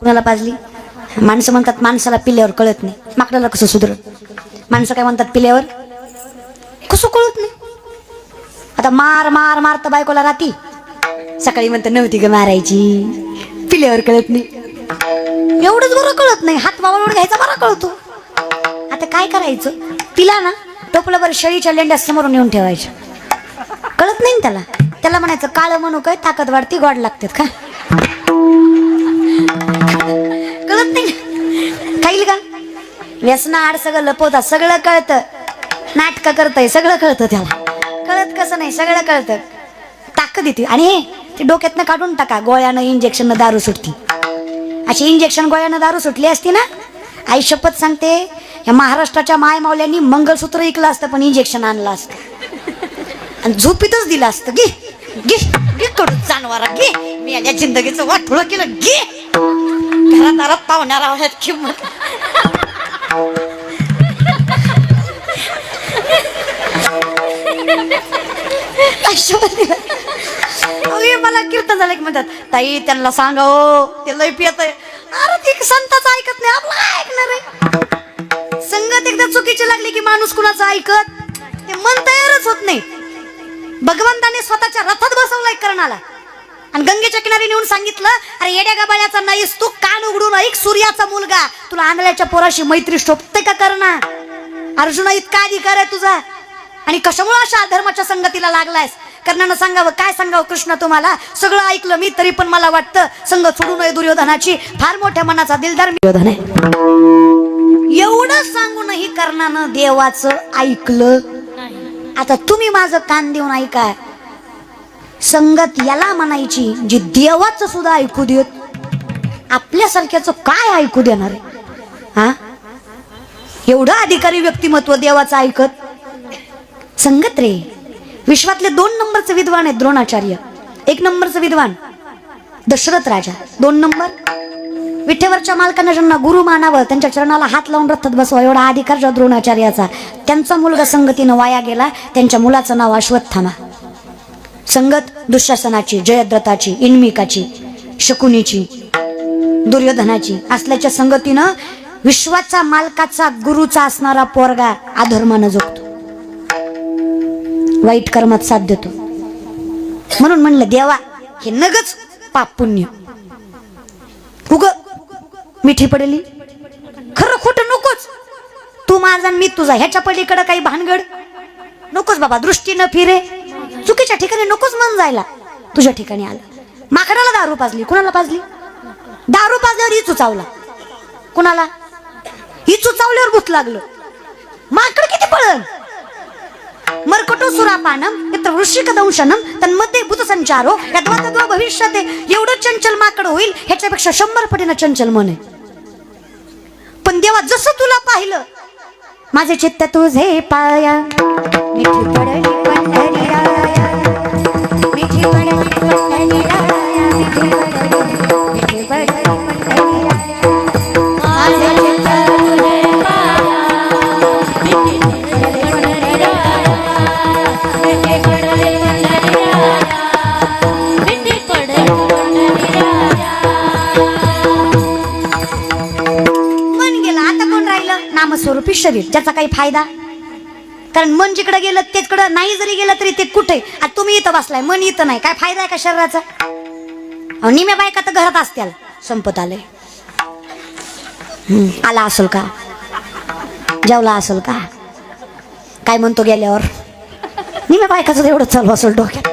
कुणाला पाजली? माणसं म्हणतात माणसाला पिल्यावर कळत नाही. माकडाला कसं सुधरत माणसं काय म्हणतात पिल्यावर? कसं कळत नाही? आता मार मार मार तर बायकोला राहती. सकाळी म्हणतात नव्हती ग मारायची. पिल्यावर कळत नाही. एवढंच बरं कळत नाही. हात मावळून घ्यायचा बरा कळतो. आता काय करायचं? तिला ना टोपल्यावर शेळीच्या लेंड्या समोरून येऊन ठेवायच्या. कळत नाही त्याला. त्याला म्हणायचं काळं म्हणू काय? ताकद वाढती गोड लागतात का? कळत नाही खाईल का? व्यसना आड सगळं लपवतात सगळं कळतं. नाटक करतय सगळं कळतं त्याला. कळत कसं नाही सगळं कळतं. ताकद येते. आणि हे ते डोक्यातनं काढून टाका गोळ्यानं इंजेक्शननं दारू सुटती. अशी इंजेक्शन गोळ्यानं दारू सुटली असती ना आई शपथ सांगते या महाराष्ट्राच्या मायमावल्यांनी मंगळसूत्र ऐकलं असतं पण इंजेक्शन आणलं असतं. आणि झोपीतच दिलं असतं. गे गे गे कडू जानवारा गे मी या जिंदगीचं वाटोळं केलं गे घरात दारात पाहुण्या आवडत किंमत अरे मला कीर्तन झालं की म्हणतात ताई त्यांना सांगा हो ते लय पियत अरे ते संताचं ऐकत नाही आपलं ऐकणार आहे? संगत एकदा चुकीची लागली की माणूस कुणाचं ऐकत? ते मन तयारच होत नाही. भगवंताने स्वतःच्या रथात बसवलाय कर्णाला. आणि गंगेच्या किनारी नेऊन सांगितलं अरे येड्या गाबाळ्याचा नाहीस तू कान उघडून ऐक सूर्याचा मुलगा. तुला आंधळ्याच्या पोराशी मैत्री शोभते का करणा अर्जुना इतका अधिकार आहे तुझा. आणि कशामुळे अशा अधर्माच्या संगतीला लागलायस? कर्णानं सांगावं काय सांगावं कृष्ण तुम्हाला? सगळं ऐकलं मी तरी पण मला वाटतं संग सोडू नये दुर्योधनाची. फार मोठ्या मनाचा दिलदार दुर्योधन आहे. एवढं सांगूनही कर्णानं देवाचं ऐकलं. आता तुम्ही माझं कान देऊन ऐका. संगत याला म्हणायची जी देवाचं सुद्धा ऐकू देत आपल्यासारख्याचं काय ऐकू देणार? आहे हा? एवढं अधिकारी व्यक्तिमत्व देवाचं ऐकत? संगत रे विश्वातले दोन नंबरचे विद्वान आहेत द्रोणाचार्य. एक नंबरचं विद्वान दशरथ राजा. दोन नंबर. विठेवरच्या मालकांना ज्यांना गुरु मानावं त्यांच्या चरणाला हात लावून रथात बसवा एवढा अधिकार ज्या द्रोणाचार्याचा. त्यांचा मुलगा संगतीनं वाया गेला त्यांच्या मुलाचं नाव अश्वत्थामा. संगत दुःशासनाची जयद्रथाची इन्मिकाची शकुनीची दुर्योधनाची असल्याच्या संगतीनं विश्वाचा मालकाचा गुरुचा असणारा पोरगा अधर्मानं जोगतो. वाईट कर्मात साथ देतो. म्हणून म्हणलं देवा हे नगच पाप पुण्य. उग मिठी पडली. खरं खोटं नकोच. तू माझा मी तुझा ह्याच्या पलीकडे काही भानगड. नकोच बाबा दृष्टी न फिरे. चुकीच्या ठिकाणी नकोच मन जायला. तुझ्या ठिकाणी आलं. माकडाला दारू पाजली. कुणाला पाजली? दारू पाजल्यावर ही चुचावला कुणाला? ही चुचावल्यावर भूत लागलं. माकड किती पळल मरकटो सुरापानम यत्र वृश्चिक दंशनम तन्मध्ये भूत संचारो यद्वा भविष्यात एवढं चंचल माकड होईल ह्याच्यापेक्षा शंभर पटीनं चंचल मन आहे. पण देवा जसं तुला पाहिलं माझे चित्त तुझे पाया मिठी पडली नामस्वरूपी शरीर ज्याचा काही फायदा? कारण मन जिकडे गेलं तिकडं नाही जरी गेलं तरी ते कुठे? आता तुम्ही इथं बसलाय मन इथं नाही. काय फायदा आहे का शरीराचा? अहो, निम्या बायका तर घरात असत्याल. संपत आले आला असेल का? जेवला असेल का? काय म्हणतो गेल्यावर? निम्या बायकाचं एवढं चालू असेल डोक्यात.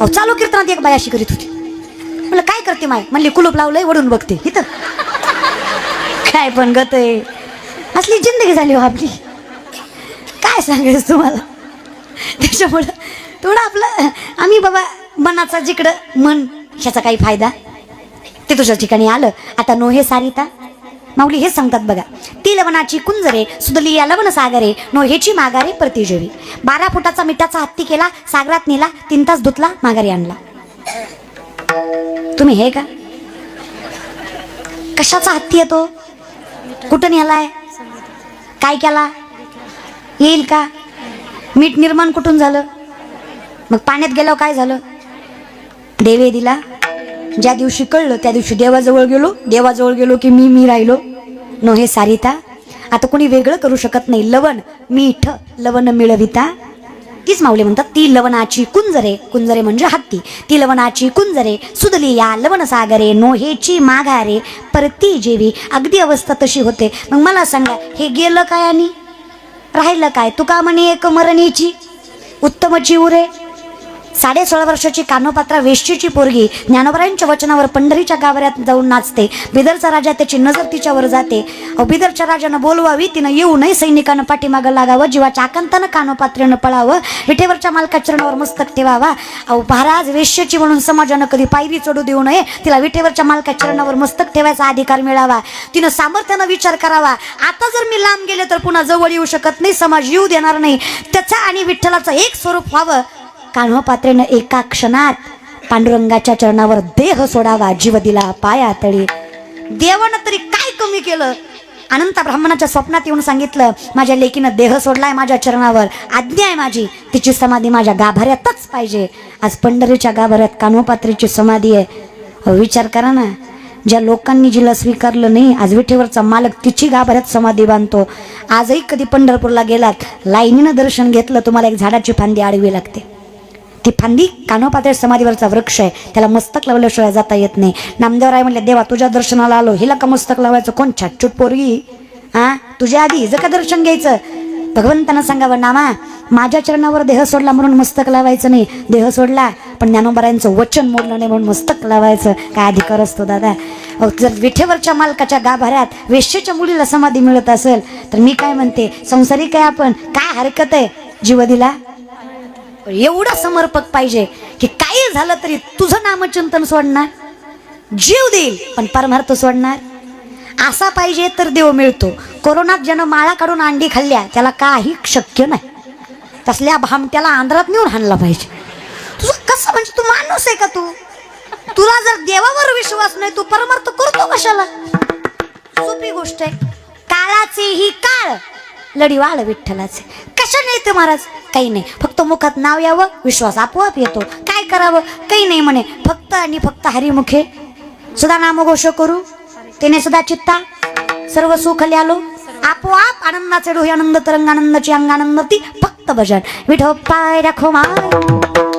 अहो चालू कीर्तनात एक बाय अशी करीत होती. म्हणलं काय करते माय? म्हणली कुलूप लावलंय वडून बघते. इथं. काय पण गत आहे असली जिंदगी झाली हो आपली. काय सांगायचं तुम्हाला? त्याच्यामुळं थोडं आपलं आम्ही बाबा मनाचा जिकडं मन ह्याचा काही फायदा. ते तुझ्या ठिकाणी आलं. आता नो हे सारिता. माऊली हेच सांगतात बघा. ती लवणाची कुंजरे सुदली या लवण सागरे नो हेची माघारे प्रतिजेवी बारा फुटाचा मिठाचा हत्ती केला सागरात नेला तीन तास धुतला माघारी आणला. तुम्ही हे का? कशाचा हत्ती येतो कुठं नेलाय? काय केला? येईल का? मीठ निर्माण कुठून झालं? मग पाण्यात गेल्यावर काय झालं? देवे दिला. ज्या दिवशी कळलं त्या दिवशी देवाजवळ गेलो. देवाजवळ गेलो की मी मी राहिलो. नो हे सारिता. आता कोणी वेगळं करू शकत नाही. लवण मीठ लवण मिळविता. तीच माऊली म्हणतात ती लवणाची कुंजरे कुंजरे म्हणजे हत्ती. ती लवणाची कुंजरे सुदली या लवणसागरे नोहेची माघारे परती जेवी. अगदी अवस्था तशी होते. मग मला सांगा हे गेलं काय आणि? राहिलं काय? तुका म्हणे एक मरणीची उत्तमची उरे. साडे सोळा वर्षाची कानोपात्रा वेश्चीची पोरगी ज्ञानोबरायांच्या वचनावर पंढरीच्या गाभाऱ्यात जाऊन नाचते. बिदरचा राजा त्याची नजर तिच्यावर जाते. अहो बिदरच्या राजानं बोलवावी तिनं येऊ नये सैनिकानं पाठीमागं लागावं जीवाच्या आकांतानं कानोपात्रेनं पळावं विठेवरच्या मालका चरणावर मस्तक ठेवावा. अहो महाराज वेश्यची म्हणून समाजानं कधी पायरी चढू देऊ नये तिला विठेवरच्या मालका चरणावर मस्तक ठेवायचा अधिकार मिळावा. तिनं सामर्थ्यानं विचार करावा. आता जर मी लांब गेले तर पुन्हा जवळ येऊ शकत नाही समाज येऊ देणार नाही. त्याचा आणि विठ्ठलाचं एक स्वरूप व्हावं. कान्होपात्रेनं एका क्षणात पांडुरंगाच्या चरणावर देह सोडावा जीव दिला पाया तळी. देवानं तरी काय कमी केलं? अनंत ब्राह्मणाच्या स्वप्नात येऊन सांगितलं माझ्या लेकीनं देह सोडलाय माझ्या चरणावर. आज्ञा आहे माझी. तिची समाधी माझ्या गाभाऱ्यातच पाहिजे. आज पंढरीच्या गाभाऱ्यात कान्होपात्रीची समाधी आहे. विचार करा ना. ज्या लोकांनी जिला स्वीकारलं नाही आज विठेवरचा मालक तिची गाभाऱ्यात समाधी बांधतो. आजही कधी पंढरपूरला गेलात? लाईनीनं दर्शन घेतलं तुम्हाला एक झाडाची फांदी आडवी लागते. ती फांदी कान्होपातळी समाधीवरचा वृक्ष आहे. त्याला मस्तक लावल्याशिवाय जाता येत नाही. नामदेवराय म्हणले देवा तुझ्या दर्शनाला आलो. हिला का मस्तक लावायचं? कोण? छाटछूट पोरगी. हा तुझ्या आधी हिचं का दर्शन घ्यायचं? भगवंतांना सांगावं नामा माझ्या चरणावर देह सोडला म्हणून मस्तक लावायचं नाही. देह सोडला पण ज्ञानोबरायांचं वचन मोडलं नाही म्हणून मस्तक लावायचं. काय अधिकार असतो दादा? जर विठेवरच्या मालकाच्या गाभाऱ्यात वेश्येच्या मुलीला समाधी मिळत असेल तर मी काय म्हणते? संसारी काय आपण? काय हरकत आहे? जीव दिला? एवढं समर्पक पाहिजे की काही झालं तरी तुझं नामचिंतन सोडणार. जीव देईल पण परमार्थ सोडणार. असा पाहिजे तर देव मिळतो. कोरोनात ज्यानं माळा काढून अंडी खाल्ल्या त्याला काही शक्य नाही. तसल्या भामट्याला आंध्रात नेऊन हाणला पाहिजे. तुझं कसं म्हणजे तू माणूस आहे का तू? तुला जर देवावर विश्वास नाही तू परमार्थ करतो कशाला? सोपी गोष्ट आहे. काळाचे ही काळ लढी वाळ विठ्ठलाचे. कशाने येते महाराज? काही नाही. फक्त मुखात नाव यावं विश्वास आपोआप येतो. काय करावं? काही नाही म्हणे. फक्त आणि फक्त हरिमुखे. सुद्धा नामघोष करू. त्याने सुद्धा चित्ता. सर्व सुख लिहालो आपोआप आनंदाचे डोहे आनंद तरंग आनंदाची अंगानंद ती फक्त भजन विठो पाय राखो माय.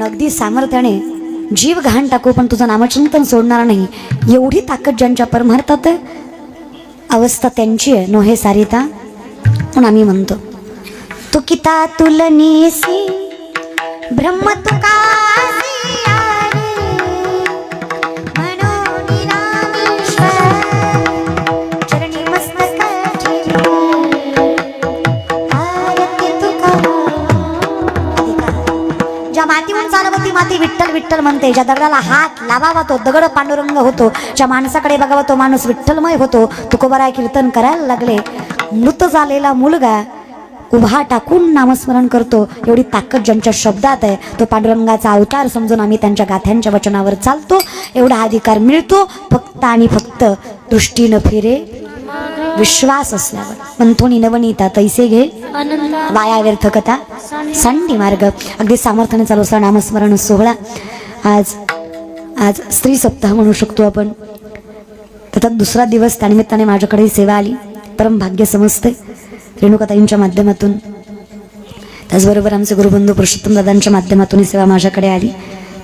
म्हणून अगदी सामर्थ्याने जीव घाण टाकू पण तुझं नामचिंतन सोडणार नाही. एवढी ताकद ज्यांच्या परमार्थात अवस्था त्यांची आहे. नो हे सारिता म्हणून आम्ही म्हणतो तू किता तुलनीसी ब्रह्म तुका विठ्ठल विठ्ठल म्हणते ज्या दगडाला हात लावावा तो दगड पांडुरंग होतो. ज्या माणसाकडे बघावा तो माणूस विठ्ठलमय होतो. तुकोबाराय कीर्तन करायला लागले. मृत झालेला मुलगा उभा टाकून नामस्मरण करतो. एवढी ताकद ज्यांच्या शब्दात आहे तो पांडुरंगाचा अवतार समजून आम्ही त्यांच्या गाथ्यांच्या वचनावर चालतो. एवढा अधिकार मिळतो फक्त आणि फक्त दृष्टीनं फिरे विश्वास असल्यावर. मंथोनी नवनीता तैसे घे वाया व्यर्थ कथा. संडी मार्ग. अगदी सामर्थ्याने चालू असला नामस्मरण सोहळा. आज आज स्त्री सप्ताह म्हणू शकतो आपण. त्याच्यात दुसरा दिवस त्यानिमित्ताने माझ्याकडे सेवा आली. परम भाग्य समजते. रेणुकाताईंच्या माध्यमातून. त्याचबरोबर आमचे गुरुबंधू पुरुषोत्तम दादांच्या माध्यमातून ही सेवा माझ्याकडे आली.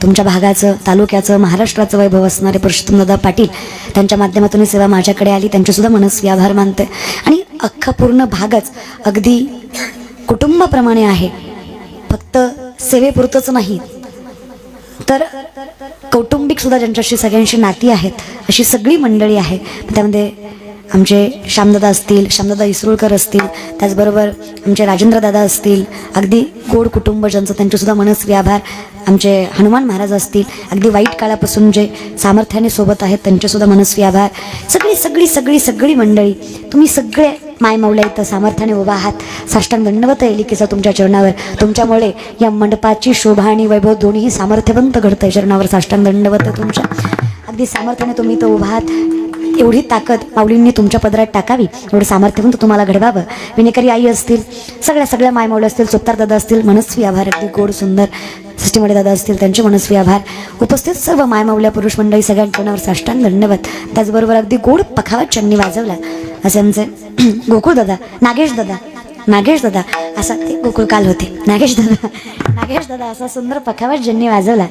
तुमच्या भागाचं तालुक्याचं महाराष्ट्राचं वैभव असणारे पुरुषोत्तम दादा पाटील त्यांच्या माध्यमातून ही सेवा माझ्याकडे आली. त्यांचेसुद्धा मनस्वी आभार मानते. आणि अख्खा पूर्ण भागच अगदी कुटुंबाप्रमाणे आहे. फक्त सेवेपुरतंच नाही. तर कौटुंबिक सुद्धा ज्यांच्याशी सगळ्यांशी नाती आहेत अशी सगळी मंडळी आहे. त्यामध्ये आमचे श्यामदादा असतील श्यामदादा इसरुळकर असतील त्याचबरोबर आमचे राजेंद्रदादा असतील अगदी गोड कुटुंब ज्यांचं त्यांचेसुद्धा मनस्वी आभार. आमचे हनुमान महाराज असतील अगदी वाईट काळापासून जे सामर्थ्याने सोबत आहेत त्यांचेसुद्धा मनस्वी आभार. सगळी सगळी सगळी सगळी मंडळी तुम्ही सगळे मायमावल्या इथं सामर्थ्याने उभा आहात. साष्टांग दंडवत आहे लिखीचा तुमच्या चरणावर. तुमच्यामुळे या मंडपाची शोभा आणि वैभव दोन्ही सामर्थ्यवंत घडतं आहे चरणावर साष्टांग दंडवत आहे तुमच्या. अगदी सामर्थ्याने तुम्ही इथं उभा आहात. एवढी ताकद माऊलींनी तुमच्या पदरात टाकावी एवढं सामर्थ्य सामर्थ्यवंत तुम्हाला घडवावं. विनेकरी आई असतील सगळ्या सगळ्या मायमावल्या असतील सुत्तार दादा असतील मनस्वी आभार अगदी गोड सुंदर सृष्टीमध्ये दादा असतील त्यांचे मनस्वी आभार. उपस्थित सर्व मायमावल्या पुरुष मंडळी सगळ्यांच्या नावावर साष्टांग धन्यवाद. त्याचबरोबर अगदी गोड पखावा चन्नी वाजवला. असे आमचे गोकुळ दादा नागेश दादा नागेश दादा असा ते गोकुळ काल होते. नागेश दादा नागेश दादा असा सुंदर पखावा ज्यांनी वाजवला.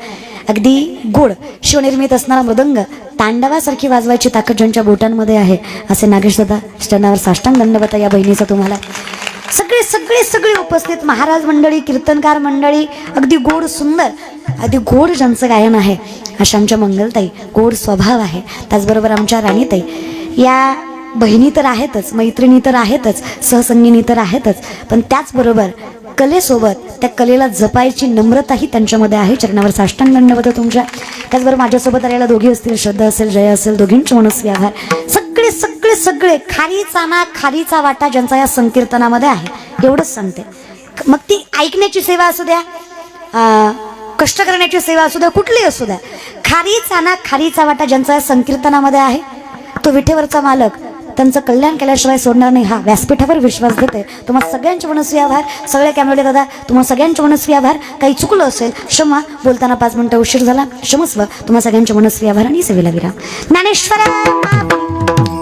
अगदी गोड शिवनिर्मित असणारा मृदंग तांडवासारखी वाजवायची ताकद ज्यांच्या बोटांमध्ये आहे असे नागेश दादा स्टनावर साष्टांग दंडवत या बहिणीचा तुम्हाला. सगळे सगळे सगळे उपस्थित महाराज मंडळी कीर्तनकार मंडळी अगदी गोड सुंदर अगदी गोड ज्यांचं गायन आहे अशा आमच्या मंगलताई गोड स्वभाव आहे. त्याचबरोबर आमच्या राणीताई. या बहिणी तर आहेतच मैत्रिणी तर आहेतच सहसंगिनी तर आहेतच पण त्याचबरोबर कलेसोबत त्या कलेला जपायची नम्रताही त्यांच्यामध्ये आहे. चरणावर साष्टांग दंडवत तुमच्या. त्याचबरोबर माझ्यासोबत आलेल्या दोघी असतील श्रद्धा असेल जय असेल दोघींचे मनस्वी आभार. सगळे सगळे सगळे खारीचा ना खारीचा वाटा ज्यांचा या संकीर्तनामध्ये आहे. एवढंच सांगते. मग ती ऐकण्याची सेवा असू द्या कष्ट करण्याची सेवा असू द्या कुठली असू द्या. खारीचा ना खारीचा वाटा ज्यांचा या संकीर्तनामध्ये आहे तो विठेवरचा मालक त्यांचं कल्याण केल्याशिवाय सोडणार नाही. हा व्यासपीठावर विश्वास देते तुम्हाला सगळ्यांचे मनस्वी आभार. सगळे कॅमेरे दादा तुम्हाला सगळ्यांचे मनस्वी आभार. काही चुकलं असेल क्षमा. बोलताना पाच मिनिटं उशीर झाला. क्षमस्व. तुम्हाला सगळ्यांचे मनस्वी आभार आणि सेवेला विराम. ज्ञानेश्वर